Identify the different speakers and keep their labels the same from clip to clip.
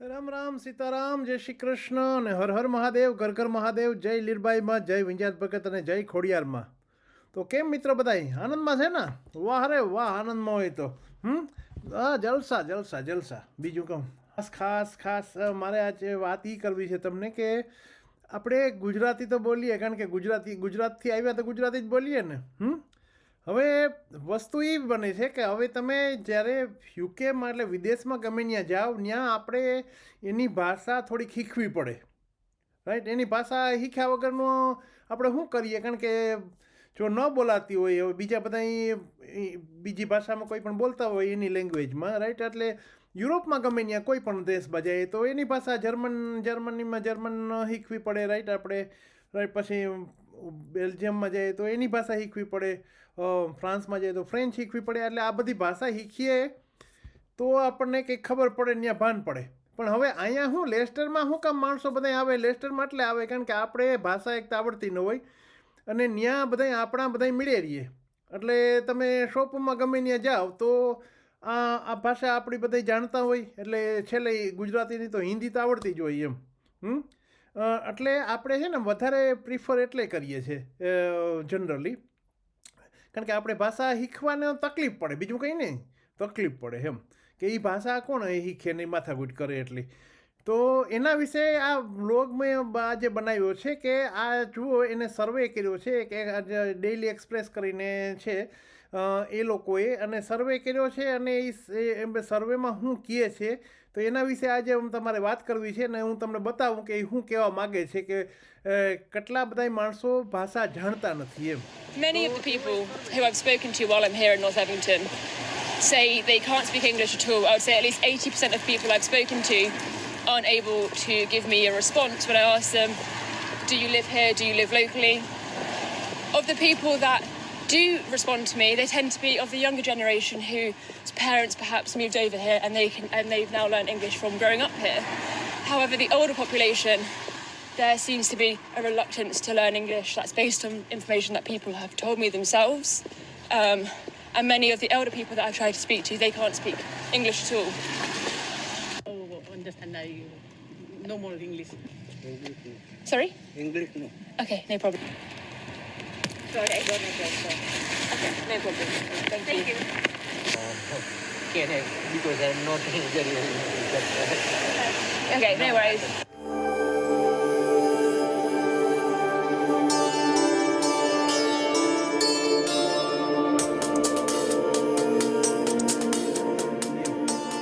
Speaker 1: રામ રામ સીતારામ, જય શ્રી કૃષ્ણ અને હર હર મહાદેવ, ઘર ઘર મહાદેવ, જય લીરબાઈમાં, જય વિંજાત ભગત અને જય ખોડિયારમાં. તો કેમ મિત્રો બધાય? આનંદમાં છે ને? વાહ રે વાહ, આનંદમાં હોય તો. હમ? હા જલસા જલસા જલસા. બીજું કહું. ખાસ ખાસ ખાસ મારે આજે વાત એ કરવી છે તમને કે આપણે ગુજરાતી તો બોલીએ, કારણ કે ગુજરાતી, ગુજરાતથી આવ્યા તો ગુજરાતી જ બોલીએ ને. હમ? હવે વસ્તુ એ બને છે કે હવે તમે જ્યારે યુકેમાં એટલે વિદેશમાં ગમે ત્યાં જાઓ, ત્યાં આપણે એની ભાષા થોડીક શીખવી પડે. રાઈટ એની ભાષા શીખ્યા વગરનું આપણે શું કરીએ? કારણ કે જો ન બોલાતી હોય, હવે બીજા બધા બીજી ભાષામાં કોઈ પણ બોલતા હોય એની લેંગ્વેજમાં રાઈટ એટલે યુરોપમાં ગમે ત્યાં કોઈ પણ દેશ બજાય, તો એની ભાષા જર્મન, જર્મનીમાં જર્મન શીખવી પડે રાઈટ આપણે રાઈટ પછી બેલ્જિયમમાં જાય તો એની ભાષા શીખવી પડે. ફ્રાન્સમાં જઈએ તો ફ્રેન્ચ શીખવી પડે, એટલે આ બધી ભાષા શીખીએ તો આપણને કંઈક ખબર પડે ત્યાં ભાન પડે. પણ હવે અહીંયા હું લેસ્ટરમાં શું કામ માણસો બધા આવે લેસ્ટરમાં એટલે આવે, કારણ કે આપણે ભાષા એક તો આવડતી ન હોય. અને ત્યાં બધા આપણા બધા મળે રહીએ. એટલે તમે શોપમાં ગમે ત્યાં જાઓ તો આ આ ભાષા આપણી બધા જાણતા હોય. એટલે છેલ્લે ગુજરાતીની તો હિન્દી તો આવડતી જ હોય એમ. હમ? એટલે આપણે છે ને વધારે પ્રિફર એટલે કરીએ છીએ જનરલી કારણ કે આપણે ભાષા શીખવાને તકલીફ પડે, બીજું કંઈ નહીં, તકલીફ પડે એમ. કે એ ભાષા કોણ એ શીખે ને માથાકૂટ કરે એટલી. તો એના વિશે આ બ્લોગ મેં આજે બનાવ્યો છે કે આ જુઓ, એને સર્વે કર્યો છે કે ડેઇલી એક્સપ્રેસ કરીને છે એ લોકોએ અને સર્વે કર્યો છે અને એ સર્વેમાં શું કહે છે તો એના વિશે આજે હું તમારે વાત કરવી છે ને હું તમને બતાવું કે એ શું કહેવા માગે છે કે અ, કેટલા બધા માણસો ભાષા જાણતા નથી એમ
Speaker 2: Many of the people who I've spoken to while I'm here in North Evington say they can't speak English at all. I would say at least 80% of people I've spoken to aren't able to give me a response when I ask them, Do you live here? Do you live locally? Of the people that do respond to me, they tend to be of the younger generation whose parents perhaps moved over here and they can and they've now learned English from growing up here. However, the older population there seems to be a reluctance to learn English that's based on information that people have told me themselves. Um, and many of the elder people that I've tried to speak to, they can't speak English at all.
Speaker 3: Oh, understand I no more English.
Speaker 2: Sorry?
Speaker 4: English no.
Speaker 2: Okay, no problem. I don't Okay, no problem. Thank, you.
Speaker 4: Can I? Because I'm not very well.
Speaker 2: Okay, no worries.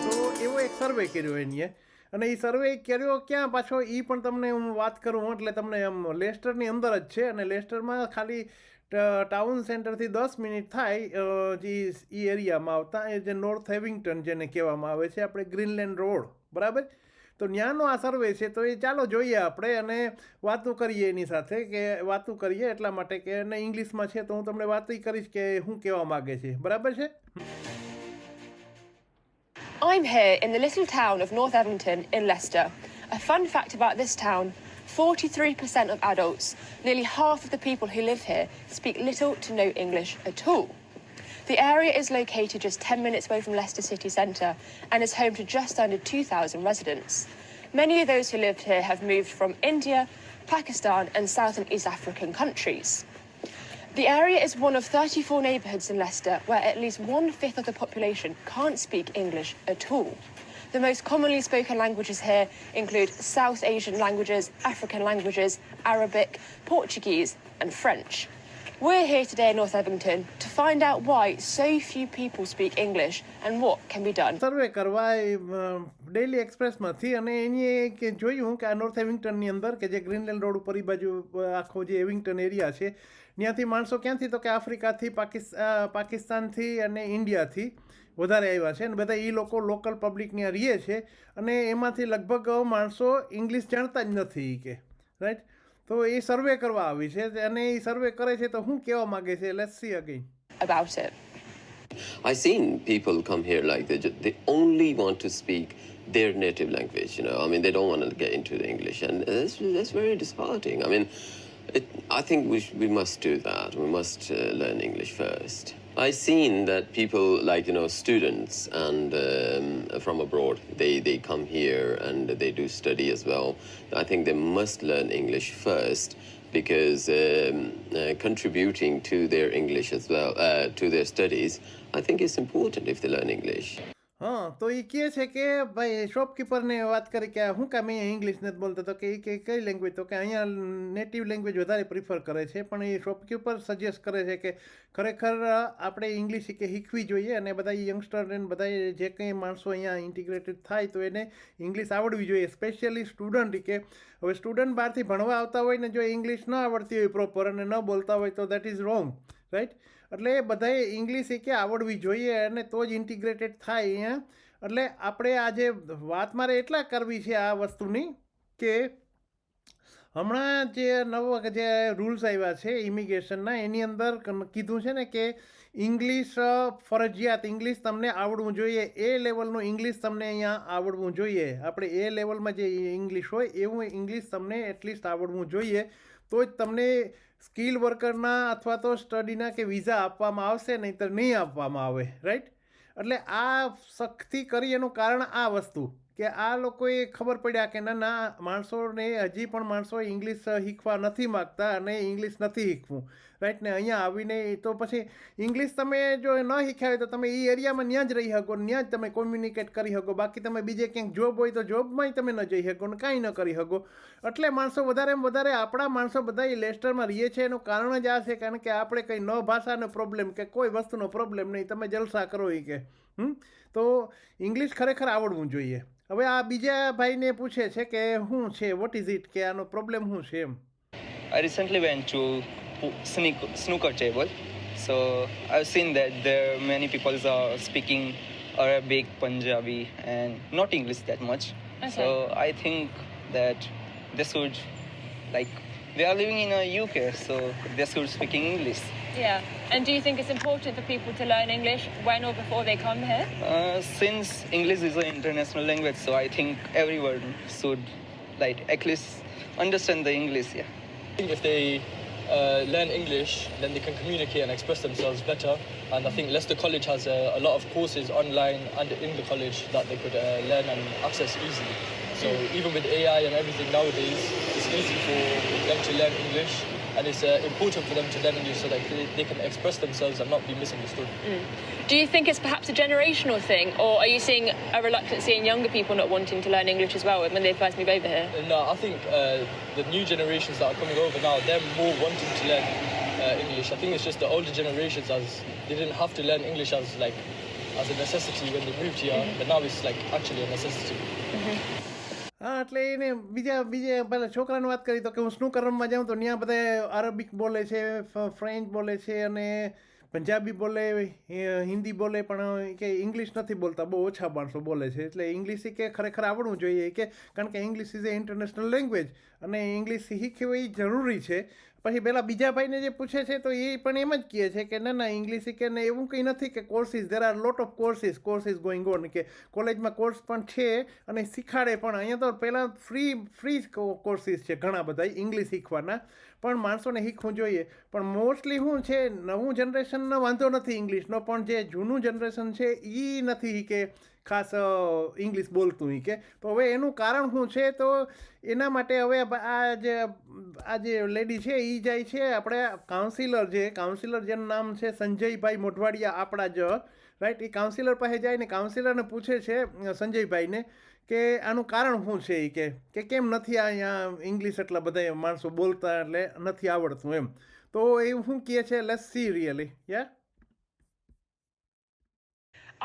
Speaker 1: તો એવો એક સર્વે કર્યો એનીએ અને એ સર્વે કર્યો ક્યાં પાછો એ પણ તમને હું વાત કરું એટલે તમને આમ લેસ્ટરની અંદર જ છે અને લેસ્ટરમાં ખાલી ટાઉન સેન્ટરથી દસ મિનિટ થાય જે એ એરિયામાં આવતા, એ જે નોર્થ હેવિંગ્ટન જેને કહેવામાં આવે છે, આપણે ગ્રીનલેન્ડ રોડ બરાબર તો ન્યાનો આ સર્વે છે, તો એ ચાલો જોઈએ આપણે અને વાતો કરીએ એની સાથે કે વાતો કરીએ એટલા માટે કે અને ઇંગ્લિશમાં છે, તો હું તમને વાત કરીશ કે શું કહેવા માગે છે, બરાબર છે
Speaker 2: I'm here in the little town of North Evington in Leicester. A fun fact about this town 43% of adults, nearly half of the people who live here, speak little to no English at all. The area is located just 10 minutes away from Leicester city centre and is home to just under 2,000 residents. Many of those who live here have moved from India, Pakistan, and South and East African countries. The area is one of 34 neighbourhoods in Leicester where at least one fifth of the population can't speak English at all. The most commonly spoken languages here include South Asian languages, African languages, Arabic, Portuguese, and French. We're here today in North Evington to find out why so few people speak English and what can be done.
Speaker 1: સર્વે કરવા daily એક્સપ્રેસમાંથી અને એની એ કે જોયું કે આ north એવિંગ્ટનની અંદર કે જે Greenland road ઉપર એ બાજુ અ, આખો જે એવિંગ્ટન એરિયા છે ત્યાંથી માણસો ક્યાંથી તો કે આફ્રિકાથી પાકિસ અ, પાકિસ્તાનથી અને ઇન્ડિયાથી વધારે આવ્યા છે અને બધા એ લોકો લોકલ પબ્લિક રહીએ છે અને એમાંથી લગભગ માણસો ઇંગ્લિશ જાણતા જ નથી કે રાઈટ તો એ સર્વે કરવા આવી છે અને એ સર્વે કરે છે તો હું કહેવા માગે છે let's see again
Speaker 2: about it
Speaker 5: I've seen people come here like they, they only want to speak their native language. You know, I mean, they don't want to get into the English, and that's that's very disheartening. I mean, it, I think we sh- we must do that. We must uh, learn English first. I've seen that people like you know students and um, from abroad they they come here and they do study as well. I think they must learn English first because um, uh, contributing to their English as well uh, to their studies, I think it's important if they learn English.
Speaker 1: હા, તો એ કહે છે કે, ભાઈ શોપકીપરને વાત કરી કે શું કામ અહીંયા ઇંગ્લિશ નથી બોલતો? તો કે એ કે કઈ લેંગ્વેજ તો કે અહીંયા નેટિવ લેંગ્વેજ વધારે પ્રિફર કરે છે, પણ એ શોપકીપર સજેસ્ટ કરે છે કે ખરેખર આપણે ઇંગ્લિશ કે શીખવી જોઈએ અને બધા યંગસ્ટરને બધા જે કંઈ માણસો અહીંયા ઇન્ટિગ્રેટેડ થાય તો એને ઇંગ્લિશ આવડવી જોઈએ સ્પેશિયલી સ્ટુડન્ટ કે. હવે સ્ટુડન્ટ બહારથી ભણવા આવતા હોય ને જો ઇંગ્લિશ ન આવડતી હોય પ્રોપર અને ન બોલતા હોય તો દેટ ઇઝ રોંગ રાઈટ એટલે એ બધાએ ઇંગ્લિશ એ કે આવડવી જોઈએ અને તો જ ઇન્ટિગ્રેટેડ થાય અહીંયા. એટલે આપણે આજે વાત મારે એટલા કરવી છે આ વસ્તુની કે હમણાં જે નવો જે રૂલ્સ આવ્યા છે ઇમિગ્રેશનના એની અંદર કીધું છે ને કે ઇંગ્લિશ ફરજિયાત ઇંગ્લિશ તમને આવડવું જોઈએ. એ લેવલનું ઇંગ્લિશ તમને અહીંયા આવડવું જોઈએ. આપણે એ લેવલમાં જે ઇંગ્લિશ હોય, એવું ઇંગ્લિશ તમને એટલીસ્ટ આવડવું જોઈએ. તો જ તમને સ્કિલ વર્કરના અથવા તો સ્ટડીના કે વિઝા આપવામાં આવશે, નહીંતર નહીં આપવામાં આવે રાઈટ એટલે આ સખ્તી કરી એનું કારણ આ વસ્તુ. કે આ લોકોએ ખબર પડ્યા કે ના ના, માણસોને હજી પણ માણસો ઇંગ્લિશ શીખવા નથી માગતા અને ઇંગ્લિશ નથી શીખવું. રાઈટ ને અહીંયા આવીને તો પછી ઇંગ્લિશ તમે જો ન શીખ્યા હોય તો તમે એ એરિયામાં ત્યાં જ રહી શકો ત્યાં જ તમે કોમ્યુનિકેટ કરી શકો. બાકી તમે બીજે ક્યાંક જોબ હોય તો જોબમાંય તમે ન જઈ શકો ને કાંઈ ન કરી શકો. એટલે માણસો વધારે વધારે આપણા માણસો બધા એ લેસ્ટરમાં રહીએ છે. એનું કારણ જ આ છે કારણ કે આપણે કંઈ ન ભાષાનો પ્રોબ્લેમ કે કોઈ વસ્તુનો પ્રોબ્લેમ નહીં. તમે જલસા કરો એ કે. તો ઇંગ્લિશ ખરેખર આવડવું જોઈએ હવે આ બીજા ભાઈને પૂછે છે કે શું છે વોટ ઇઝ ઇટ કે આનો પ્રોબ્લેમ શું છે એમ
Speaker 6: I recently went to po- sneak, snooker table. So I've seen that there many people are speaking Arabic, Punjabi, and not English that much. So I think that they should, like, they are living in a UK, so they're still speaking English.
Speaker 2: Yeah. And do you think it's important for people to learn English when or before they come here?
Speaker 6: Uh, since English is an international language, so I think everyone should, like, at least understand the English. Yeah.
Speaker 7: I think if they uh, learn English, then they can communicate and express themselves better. And I think Leicester College has a, a lot of courses online and in the college that they could uh, learn and access easily. So even with AI and everything nowadays, it's easy for them to learn English, and it's uh, important for them to learn English so that they, they can express themselves and not be misunderstood.
Speaker 2: Do you think it's perhaps a generational thing, or are you seeing a reluctancy in younger people not wanting to learn English as well when they first move over here?
Speaker 7: No, I think uh, the new generations that are coming over now, they're more wanting to learn uh, English. I think it's just the older generations as they didn't have to learn English as like as a necessity when they moved here, but now it's like actually a necessity.
Speaker 1: હા, એટલે એને બીજા બીજે પહેલાં છોકરાની વાત કરી તો કે હું સ્નૂકર રમવા જાઉં તો ત્યાં બધા અરબિક બોલે છે ફ્રેન્ચ બોલે છે અને પંજાબી બોલે હિન્દી બોલે, પણ કે ઇંગ્લિશ નથી બોલતા, બહુ ઓછા માણસો બોલે છે. એટલે ઇંગ્લિશ કે ખરેખર આવડવું જોઈએ. કે કારણ કે English is a international language અને ઇંગ્લિશ શીખવી જરૂરી છે. પછી પેલા બીજા ભાઈને જે પૂછે છે, તો એ પણ એમ જ કહે છે કે ના ના ઇંગ્લિશ કે ને એવું કંઈ નથી કે courses there are lot of courses courses going on કે કોલેજમાં કોર્સ પણ છે અને શીખાડે પણ. અહીંયા તો પહેલાં ફ્રી ફ્રી કોર્સિસ છે ઘણા બધા ઇંગ્લિશ શીખવાના. પણ માણસોને શીખવું જોઈએ. પણ મોસ્ટલી શું છે, નવું જનરેશનનો વાંધો નથી ઇંગ્લિશનો પણ જે જૂનું જનરેશન છે એ નથી કે ખાસ ઇંગ્લિશ બોલતું એ કે. તો હવે એનું કારણ શું છે? તો એના માટે હવે આ જે આ જે લેડી છે એ જાય છે આપણે કાઉન્સિલર જે કાઉન્સિલર જેનું નામ છે સંજયભાઈ મોઢવાડિયા આપણા જ રાઈટ એ કાઉન્સિલર પાસે જાય ને કાઉન્સિલરને પૂછે છે સંજયભાઈને કે આનું કારણ શું છે એ કે? કે કેમ નથી અહીંયા ઇંગ્લિશ એટલા બધા માણસો બોલતા એટલે નથી આવડતું એમ. તો એ શું કહે છે? Let's see really ya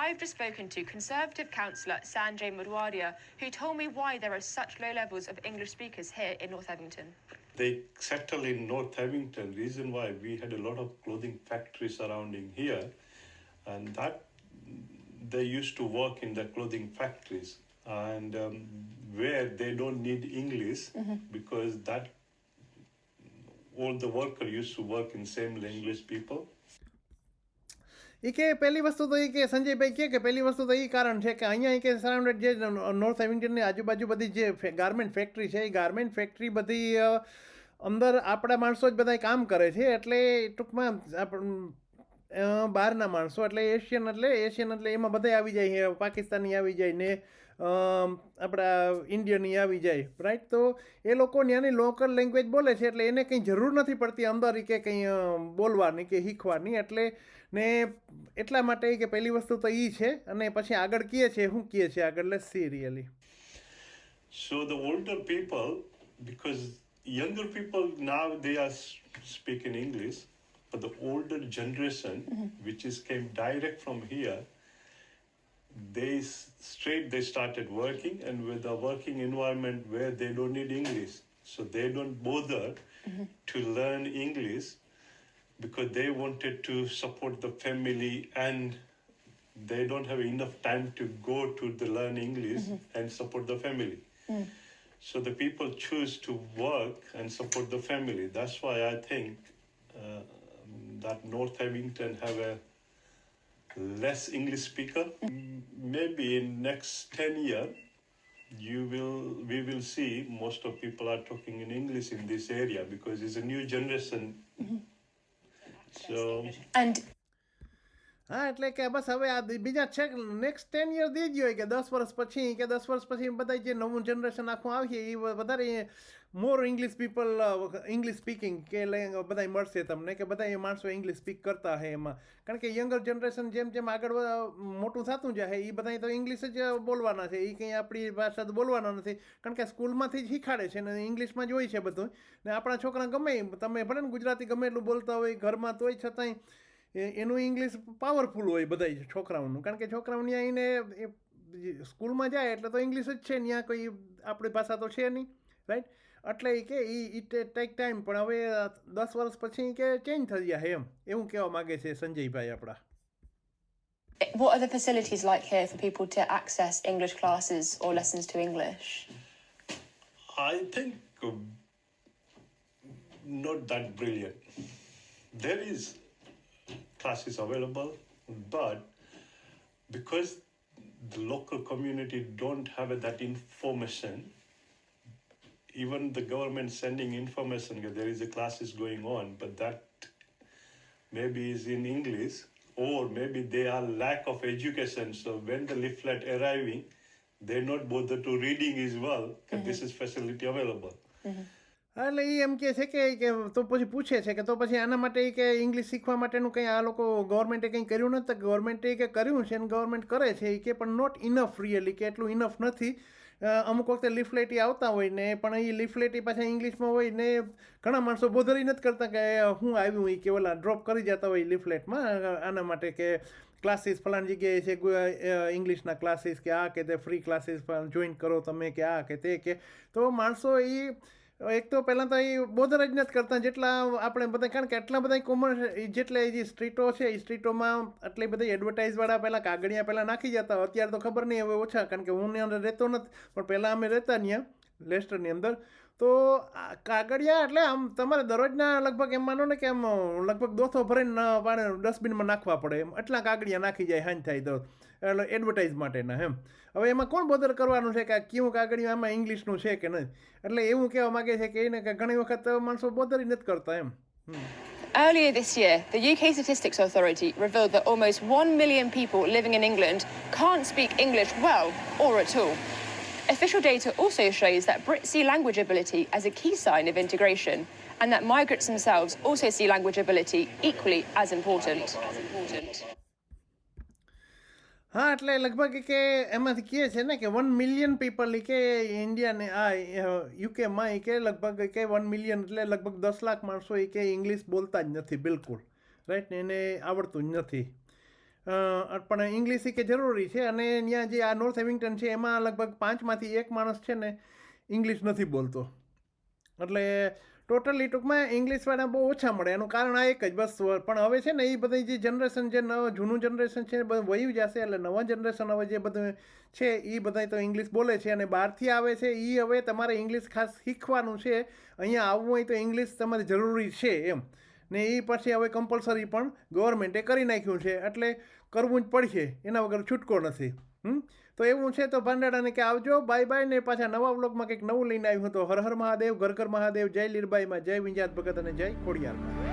Speaker 2: I've just spoken to Conservative councillor Sanjay Mudwadia, who told me why there are such low levels of English speakers here in North Evington.
Speaker 8: they settled in North Evington. Reason why we had a lot of clothing factories surrounding here, and that they used to work in the clothing factories, and um, where they don't need English because that all the worker used to work in same language people.
Speaker 1: એ કે પહેલી વસ્તુ તો એ કે સંજયભાઈ કહે કે પહેલી વસ્તુ તો એ કારણ છે કે અહીંયા કે સરાઉન્ડેડ જે નોર્થ એવિન્ટનની આજુબાજુ બધી જે ગાર્મેન્ટ ફેક્ટરી છે એ ગાર્મેન્ટ ફેક્ટરી બધી અંદર આપણા માણસો જ બધા કામ કરે છે. એટલે ટૂંકમાં બહારના માણસો. એટલે એશિયન એટલે એશિયન એટલે એમાં બધા આવી જાય પાકિસ્તાની આવી જાય ને આપણા ઇન્ડિયની આવી જાય રાઈટ તો એ લોકો ત્યાંની લોકલ લેંગ્વેજ બોલે છે એટલે એને કંઈ જરૂર નથી પડતી અંદર કે કંઈ બોલવાની કે શીખવાની એટલે ને એટલા માટે કે પહેલી વસ્તુ તો એ છે અને પછી આગળ કહે છે શું કહે છે આગળ let's see really
Speaker 8: So the older people, because younger people now they are s- speaking English, but the older generation, which is came direct from here, they straight they started working and with a working environment where they don't need English, so they don't bother mm-hmm. to learn English because they wanted to support the family and they don't have enough time to go to the learn English mm-hmm. and support the family. Mm. So the people choose to work and support the family. That's why I think uh, that North Abington have a less English speaker. Maybe in next ten year, you will we will see most of people are talking in English in this area because it's a new generation. Mm-hmm. So.
Speaker 2: And
Speaker 1: હા, એટલે કે બસ હવે આ બીજા છે next ten year દઈ હોય કે દસ વર્ષ પછી કે દસ વર્ષ પછી બધા જે નવું જનરેશન આખું આવશે એ વધારે more English people English speaking કે બધા મળશે તમને કે બધા એ માણસો ઇંગ્લિશ સ્પીક કરતા હે એમાં. કારણ કે યંગર જનરેશન જેમ જેમ આગળ મોટું થતું જાય એ બધા તો ઇંગ્લિશ જ બોલવાના છે. એ કંઈ આપણી ભાષા તો બોલવાના નથી. કારણ કે સ્કૂલમાંથી જ શીખાડે છે ને ઇંગ્લિશમાં જ હોય છે બધું ને આપણા છોકરા ગમે તમે ભલે ને ગુજરાતી ગમે એટલું બોલતા હોય, ઘરમાં તોય છતાંય એનું ઇંગ્લિશ પાવરફુલ હોય બધા છોકરાઓનું. કારણ કે છોકરાઓ ત્યાં એને એ સ્કૂલમાં જાય એટલે તો ઇંગ્લિશ જ છે ત્યાં કોઈ આપણી ભાષા તો છે નહીં રાઈટ એટલે એ કે એ ઇટ ટેક ટાઈમ પણ હવે દસ વર્ષ પછી કે ચેન્જ થઈ ગયા એમ. એવું કહેવા માગે છે સંજયભાઈ આપણા.
Speaker 2: What are the facilities like here for people to access English classes or lessons to English?
Speaker 8: I think um, not that brilliant. There is classes available, but because the local community don't have that information, even the government sending information that there is a classes going on, but that maybe is in English or maybe they are lack of education. So when the leaflet arriving, they're not bother to reading as well. that This mm-hmm. is facility available.
Speaker 1: હા, એટલે એ એમ કહે છે કે કે તો પછી પૂછે છે કે તો પછી આના માટે કે ઇંગ્લિશ શીખવા માટેનું કંઈ આ લોકો ગવર્મેન્ટે કંઈ કર્યું નથી? ગવર્મેન્ટે કે કર્યું છે ને ગવર્મેન્ટ કરે છે એ કે, પણ નોટ ઇનફ રિયલી કે એટલું ઇનફ નથી. અમુક વખતે લિફલેટી આવતા હોય ને, પણ એ લિફલેટી પાછા ઇંગ્લિશમાં હોય ને, ઘણા માણસો બોધરી નથી કરતા કે હું આવ્યું એ કે ઓલા ડ્રોપ કરી જતા હોય લિફલેટમાં આના માટે કે ક્લાસીસ ફલાણી જગ્યાએ છે ઇંગ્લિશના ક્લાસીસ કે આ કે તે ફ્રી ક્લાસીસ પણ જોઈન કરો તમે કે આ કે તે કે. તો માણસો એ એક તો પહેલાં તો એ બોધર જ નથી કરતા, જેટલા આપણે બધા, કારણ કે આટલા બધા કોમન જેટલા જે સ્ટ્રીટો છે એ સ્ટ્રીટોમાં આટલી બધી એડવર્ટાઇઝવાળા પહેલાં કાગળિયા પહેલાં નાખી જતા, અત્યારે તો ખબર નહીં, હવે ઓછા, કારણ કે હું અંદર રહેતો નથી, પણ પહેલાં અમે રહેતા ત્યાં, લેસ્ટરની અંદર. તો કાગળિયા એટલે આમ તમારે દરરોજના લગભગ એમ માનો ને કે આમ લગભગ દોથો ભરીને પાણે ડસ્ટબિનમાં નાખવા પડે, એમ. આટલા કાગળિયા નાખી જાય, હાંજ થાય તો. એટલે એડવર્ટાઇઝ માટેના એમ હવે એમાં કોણ બોદર કરવાનું છે કે આ કયું કાગળિયું આમાં ઇંગ્લિશનું છે કે નહીં એટલે એવું કહેવા માગે છે કે એને કે ઘણી વખત માણસો બોદર નથી કરતા એમ
Speaker 2: Earlier this year, the UK Statistics Authority revealed that almost 1 million people living in England can't speak English well or at all. Official data also shows that Brits see language ability as a key sign of integration, and that migrants themselves also see language ability equally as important.
Speaker 1: હા, એટલે લગભગ કે એમાંથી કહે છે ને કે one million people કે ઇન્ડિયાને આ યુકેમાં એ કે લગભગ કે વન મિલિયન એટલે લગભગ દસ લાખ માણસો એ કે ઇંગ્લિશ બોલતા જ નથી, બિલકુલ. રાઈટ ને એને આવડતું જ નથી. પણ ઇંગ્લિશ કે જરૂરી છે અને ત્યાં જે આ નોર્થ હેવિંગ્ટન છે, એમાં લગભગ પાંચમાંથી એક માણસ છે ને ઇંગ્લિશ નથી બોલતો. એટલે ટોટલી ટૂંકમાં ઇંગ્લિશવાળા બહુ ઓછા મળે. એનું કારણ આ એક જ બસ પણ હવે છે ને, એ બધી જે જનરેશન જે નવ, જૂનું જનરેશન છે, એ બધું વયું જશે એટલે નવા જનરેશન હવે જે બધું છે, એ બધા તો ઇંગ્લિશ બોલે છે અને બહારથી આવે છે એ હવે તમારે ઇંગ્લિશ ખાસ શીખવાનું છે. અહીંયા આવવું હોય તો ઇંગ્લિશ તમારે જરૂરી છે એમ. ને એ પછી હવે કમ્પલસરી પણ ગવર્મેન્ટે કરી નાખ્યું છે. એટલે કરવું જ પડશે. એના વગર છૂટકો નથી. તો એવું છે તો ભાંડાડાને કે આવજો, બાય બાય, ને પાછા નવા બ્લોગમાં કંઈક નવું લઈને આવ્યું હતું હર હર મહાદેવ, ઘર ઘર મહાદેવ, જય લીરબાઈમાં, જય વિંજાત ભગત અને જય ખોડિયારમાં.